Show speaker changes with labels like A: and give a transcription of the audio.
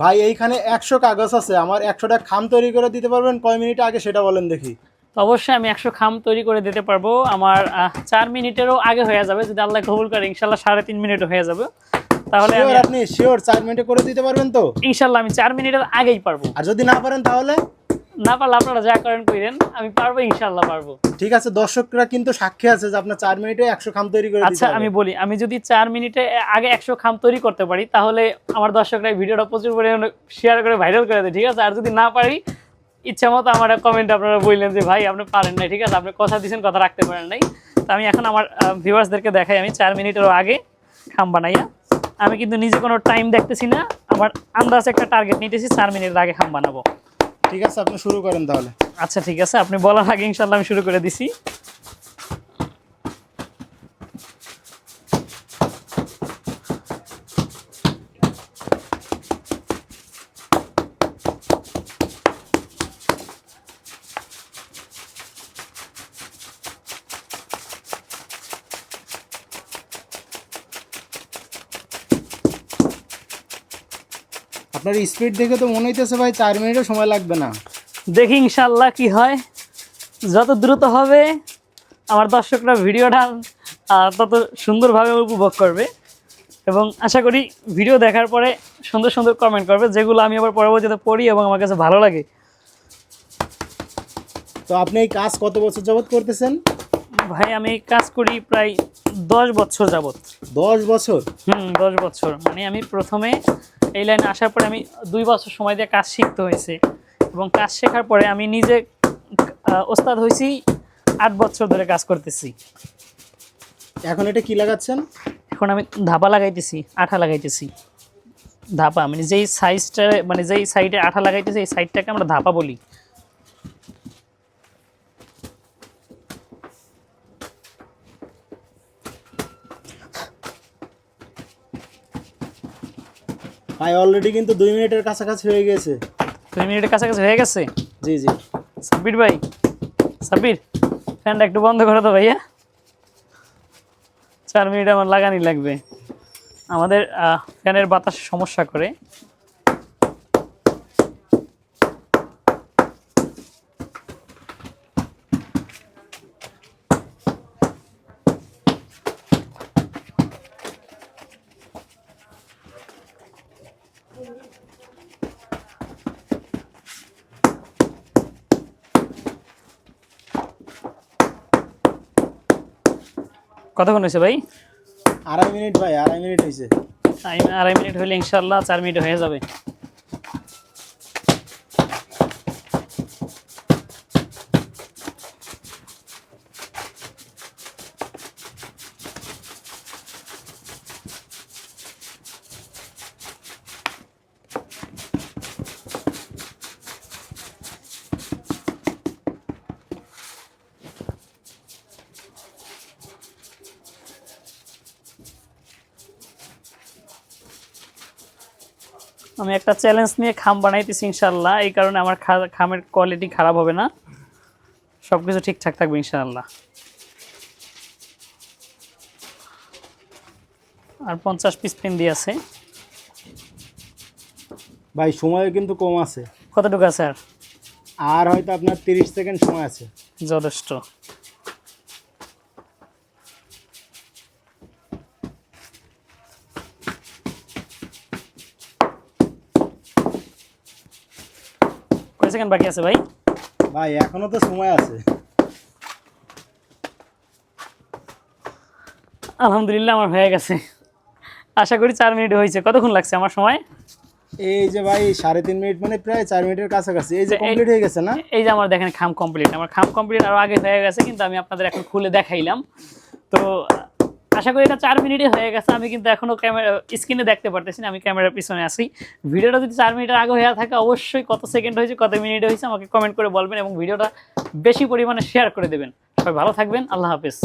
A: ভাই এইখানে একশো কাগজ আছে। আমার একশোটা খাম তৈরি করে দিতে পারবেন? কয় মিনিট আগে সেটা বলেন দেখি।
B: অবশ্যই আমি একশো খাম তৈরি করে দিতে পারব। আমার চার মিনিটেরও আগে হয়ে যাবে। যদি আল্লাহ কবুল করে ইনশাল্লাহ সাড়ে তিন মিনিটও হয়ে যাবে। তাহলে
A: আপনি শিওর চার মিনিটে করে দিতে পারবেন তো?
B: ইনশাল্লাহ আমি চার মিনিটের আগেই পারব।
A: আর যদি না পারেন তাহলে?
B: না পারলে আপনারা যা করেন করেন আমি পারব ইনশাল্লাহ পারব।
A: ঠিক আছে দর্শকরা কিন্তু সাক্ষী আছে যে আপনার চার মিনিটে একশো খাম তৈরি করে
B: আচ্ছা আমি বলি আমি যদি চার মিনিটে আগে একশো খাম তৈরি করতে পারি তাহলে আমার দর্শকরা এই ভিডিওটা প্রচুর পরিমাণে শেয়ার করে ভাইরাল করে দেয় ঠিক আছে? আর যদি না পারি ইচ্ছা মতো আমার কমেন্ট আপনারা বললেন যে ভাই আপনি পারেন নাই। ঠিক আছে? আপনি কথা দিয়েছেন কথা রাখতে পারেন নাই। তো আমি এখন আমার ভিউয়ার্সদেরকে দেখাই আমি চার মিনিটেরও আগে খাম বানাইয়া আমি কিন্তু নিজে কোনো টাইম দেখতেছি না আমার আন্দাজ একটা টার্গেট নিতেছি চার মিনিটের আগে খাম বানাবো।
A: ঠিক আছে, আপনি শুরু করেন তাহলে।
B: আচ্ছা ঠিক আছে। আপনি বলার আগে ইনশাল্লাহ আমি শুরু করে দিছি।
A: আপনার স্পিড দেখে তো মনে হইতেছে ভাই চার মিনিটও সময় লাগবে না।
B: দেখি ইনশাল্লাহ কি হয়। যত দ্রুত হবে আমার দর্শকরা ভিডিওটা তত সুন্দরভাবে উপভোগ করবে। এবং আশা করি ভিডিও দেখার পরে সুন্দর সুন্দর কমেন্ট করবে যেগুলো আমি আবার পরবর্তীতে পড়ি এবং আমার কাছে ভালো লাগে।
A: তো আপনি এই কাজ কত বছর যাবত করতেছেন?
B: ভাই আমি কাজ করি প্রায় দশ বছর যাবত
A: দশ বছর?
B: হুম দশ বছর। মানে আমি প্রথমে এই লাইনে আসার পরে আমি দুই বছর সময় দিয়ে কাজ শিখতে হয়েছে। এবং কাজ শেখার পরে আমি নিজে ওস্তাদ হয়েছি আট বছর ধরে কাজ করতেছি।
A: এখন এটা কি লাগাচ্ছেন?
B: এখন আমি ধাপা লাগাইতেছি আঠা লাগাইতেছি। ধাপা মানে যেই সাইজটা মানে যেই সাইডে আঠা লাগাইতেছি এই সাইডটাকে আমরা ধাপা বলি।
A: ভাই অলরেডি কিন্তু দুই মিনিটের কাছাকাছি হয়ে গেছে।
B: দুই মিনিটের কাছাকাছি হয়ে গেছে?
A: জি জি।
B: সাব্বির ভাই সাব্বির ফ্যানটা একটু বন্ধ করে দাও ভাইয়া। চার মিনিট আমার লাগানি লাগবে। আমাদের ফ্যানের বাতাস সমস্যা করে। কতক্ষণ হয়েছে ভাই?
A: আড়াই মিনিট ভাই আড়াই মিনিট হয়েছে।
B: টাইম আড়াই মিনিট হলে ইনশাল্লাহ চার মিনিট হয়ে যাবে। আমি একটা চ্যালেঞ্জ নিয়ে খাম বানাইতেছি ইনশাল্লাহ এই কারণে আমার খামের কোয়ালিটি খারাপ হবে না। সব কিছু ঠিকঠাক থাকবে ইনশাল্লাহ আর পঞ্চাশ পিস পেন্দি আছে।
A: ভাই সময় কিন্তু কম আছে।
B: কতটুকু আছে আর?
A: আর হয়তো আপনার তিরিশ সেকেন্ড সময় আছে।
B: যথেষ্ট। সেকেন্ড বাকি আছে ভাই?
A: ভাই এখনও তো সময় আছে।
B: আলহামদুলিল্লাহ আমার হয়ে গেছে। আশা করি চার মিনিট হয়েছে। কতক্ষণ লাগছে আমার সময়?
A: এই যে ভাই সাড়ে তিন মিনিট মানে প্রায় চার মিনিটের কাছাকাছি। এই যে কমপ্লিট হয়ে গেছে না?
B: এই যে আমার দেখেন খাম কমপ্লিট আমার খাম কমপ্লিট আরও আগে হয়ে গেছে কিন্তু আমি আপনাদের এখন খুলে দেখাইলাম। তো আশা করি এটা চার মিনিটে হয়ে গেছে, আমি কিন্তু এখনও ক্যামেরা স্ক্রিনে দেখতে পারতেছি না, আমি ক্যামেরার পিছনে আসি ভিডিওটা যদি চার মিনিটের আগে হয়ে থাকে, অবশ্যই কত সেকেন্ড হয়েছে, কত মিনিট হয়েছে, আমাকে কমেন্ট করে বলবেন এবং ভিডিওটা বেশি পরিমাণে শেয়ার করে দেবেন। সবাই ভালো থাকবেন, আল্লাহ হাফেজ।